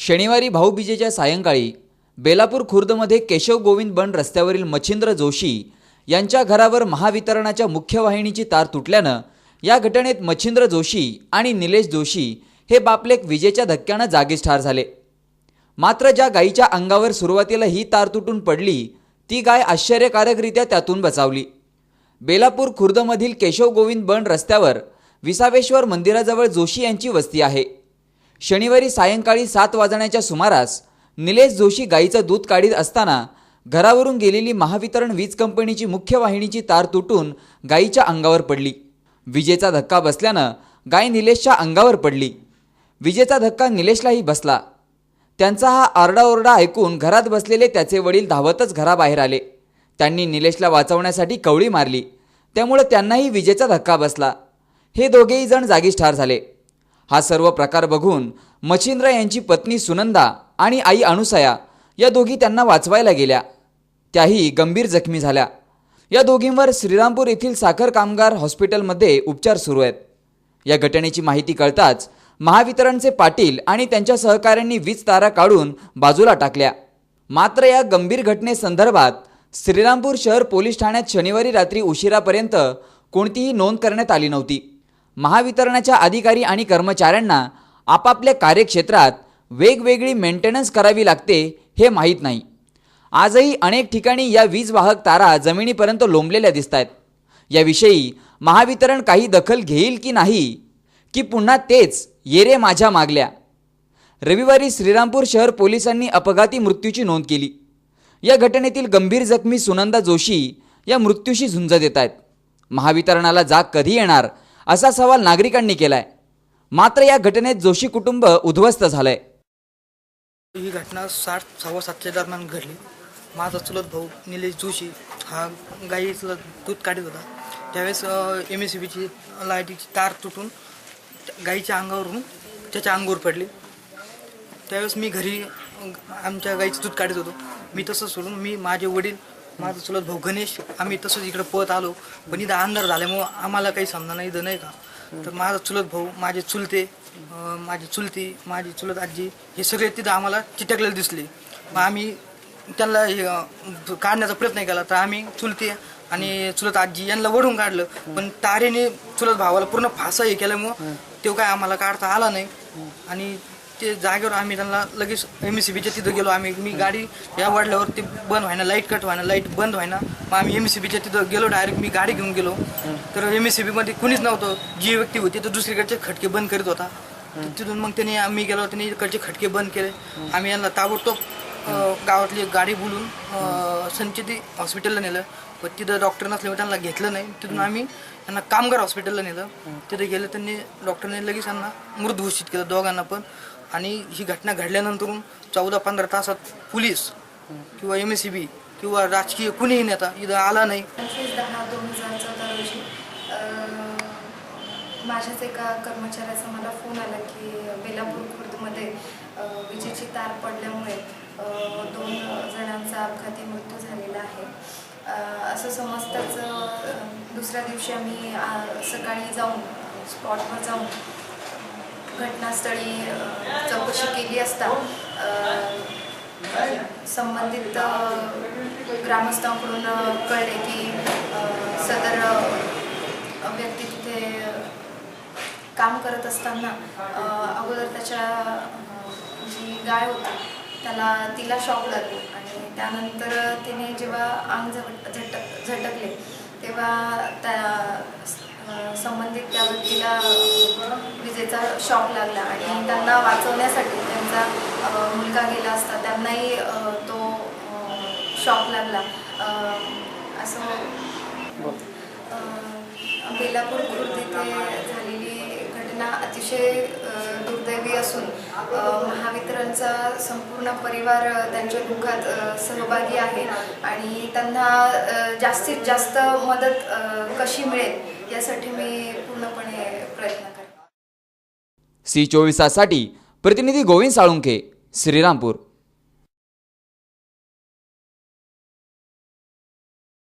शनिवारी भाऊबीजेच्या सायंकाळी बेलापूर खुर्दमध्ये केशव गोविंद बंड रस्त्यावरील मच्छिंद्र जोशी यांच्या घरावर महावितरणाच्या मुख्य वाहिनीची तार तुटल्यानं या घटनेत मच्छिंद्र जोशी आणि निलेश जोशी हे बापलेक विजेच्या धक्क्यानं जागीच ठार झाले. मात्र ज्या गायीच्या अंगावर सुरुवातीला ही तार तुटून पडली ती गाय आश्चर्यकारकरित्या त्यातून बचावली. बेलापूर खुर्दमधील केशव गोविंद बंड रस्त्यावर विसावेश्वर मंदिराजवळ जोशी यांची वस्ती आहे. शनिवारी सायंकाळी सात वाजण्याच्या सुमारास निलेश जोशी गाईचं दूध काढीत असताना घरावरून गेलेली महावितरण वीज कंपनीची मुख्य वाहिनीची तार तुटून गायीच्या अंगावर पडली. विजेचा धक्का बसल्यानं गाय निलेशच्या अंगावर पडली. विजेचा धक्का निलेशलाही बसला. त्यांचा हा आरडाओरडा ऐकून घरात बसलेले त्याचे वडील धावतच घराबाहेर आले. त्यांनी निलेशला वाचवण्यासाठी कवळी मारली. त्यामुळे त्यांनाही विजेचा धक्का बसला. हे दोघेही जण जागीच ठार झाले. हा सर्व प्रकार बघून मच्छिंद्र यांची पत्नी सुनंदा आणि आई अनुसया या दोघी त्यांना वाचवायला गेल्या. त्याही गंभीर जखमी झाल्या. या दोघींवर श्रीरामपूर येथील साखर कामगार हॉस्पिटलमध्ये उपचार सुरू आहेत. या घटनेची माहिती कळताच महावितरणचे पाटील आणि त्यांच्या सहकाऱ्यांनी वीज तारा काढून बाजूला टाकल्या. मात्र या गंभीर घटनेसंदर्भात श्रीरामपूर शहर पोलीस ठाण्यात शनिवारी रात्री उशिरापर्यंत कोणतीही नोंद करण्यात आली नव्हती. महावितरणाच्या अधिकारी आणि कर्मचाऱ्यांना आपापल्या कार्यक्षेत्रात वेगवेगळी मेंटेनन्स करावी लागते हे माहीत नाही. आजही अनेक ठिकाणी या वीज वाहक तारा जमिनीपर्यंत लोंबलेल्या दिसत आहेत याविषयी महावितरण काही दखल घेईल की नाही की पुन्हा तेच येरे माझ्या मागल्या. रविवारी श्रीरामपूर शहर पोलिसांनी अपघाती मृत्यूची नोंद केली. या घटनेतील गंभीर जखमी सुनंदा जोशी या मृत्यूशी झुंज देत आहेत महावितरणाला जाग कधी येणार असा सवाल नागरिकांनी केलाय. मात्र या घटनेत जोशी कुटुंब उद्ध्वस्त झालंय. ही घटना साठ सव्वा सातच्या दरम्यान घडली. माझा चुलत भाऊ निलेश जोशी हा गाईचं दूध काढत होता. त्यावेळेस एम एस सी बीची लाईटीची तार तुटून गाईच्या अंगावरून त्याच्या अंगावर पडली. त्यावेळेस मी घरी आमच्या गाईचं दूध काढत होतो. मी तसं सोडून मी माझे वडील माझा चुलत भाऊ गणेश आम्ही तसंच इकडे पळत आलो. पण इथं अंधार झाल्यामुळं आम्हाला काही समजा नाही इथं नाही का? तर माझा चुलत भाऊ माझे चुलते अं, माझी चुलती माझी चुलत आजी हे सगळे तिथं आम्हाला चिटकलेले दिसले. मग आम्ही त्यांना हे, अं, काढण्याचा प्रयत्न केला. तर आम्ही चुलते आणि चुलत आजी यांना वडून काढलं. पण तारेने चुलत भावाला पूर्ण फासा हे केल्यामुळं तो काय आम्हाला काढता आला नाही. आणि ते जागेवर आम्ही त्यांना लगेच एम एस सी बीच्या तिथं गेलो. आम्ही मी गाडी या वाढल्यावर ते बंद व्हायना लाइट कट व्हायना लाइट बंद व्हायना. मग आम्ही एम एस सी बीच्या तिथं गेलो डायरेक्ट मी गाडी घेऊन गेलो. तर एम एस सी बीमध्ये कुणीच नव्हतं. जी व्यक्ती होती तर दुसरीकडचे खटके बंद करीत होता. तिथून मग त्यांनी आम्ही गेलो त्यांनी इकडचे खटके बंद केले. आम्ही यांना ताबडतोब गावातली एक गाडी बोलून संचेती संचिती हॉस्पिटलला नेलं. पण तिथं डॉक्टर नसल्यामुळे त्यांना घेतलं नाही. तिथून आम्ही त्यांना कामगार हॉस्पिटलला नेलं. तिथे गेलं त्यांनी डॉक्टरने लगेच त्यांना मृत घोषित केलं दोघांना पण. आणि ही घटना घडल्यानंतरून चौदा पंधरा तासात पोलीस किंवा एम एस सी बी किंवा राजकीय कुणीही नेता इथं आला नाही. माझ्याच एका कर्मचाऱ्याचा मला फोन आला की बेलापूर खुर्दमध्ये विजेची तार पडल्यामुळे दोन जणांचा अपघाती मृत्यू झालेला आहे. असं समजताच दुसऱ्या दिवशी आम्ही सकाळी जाऊन स्पॉटवर जाऊन घटनास्थळी चौकशी केली असता संबंधित ग्रामस्थांकडून कळले की सदर व्यक्ती तिथे काम करत असताना अगोदर त्याच्या जी गाय होती त्याला तिला शॉक लागले. आणि त्यानंतर तिने जेव्हा अंग झट झटक झटकले तेव्हा त्या संबंधित त्या व्यक्तीला विजेचा शॉक लागला. आणि त्यांना वाचवण्यासाठी त्यांचा मुलगा गेला असता. त्यांनाही तो शॉक लागला. असं बेलापूर खुर्द इथे झालेली घटना अतिशय दुर्दैवी असून महावितरणचा संपूर्ण परिवार त्यांच्या दुःखात सहभागी आहे आणि त्यांना जास्तीत जास्त मदत कशी मिळेल यासाठी मी पूर्णपणे प्रयत्न करेन. सी चोवीसासाठी प्रतिनिधी गोविंद साळुंखे श्रीरामपूर.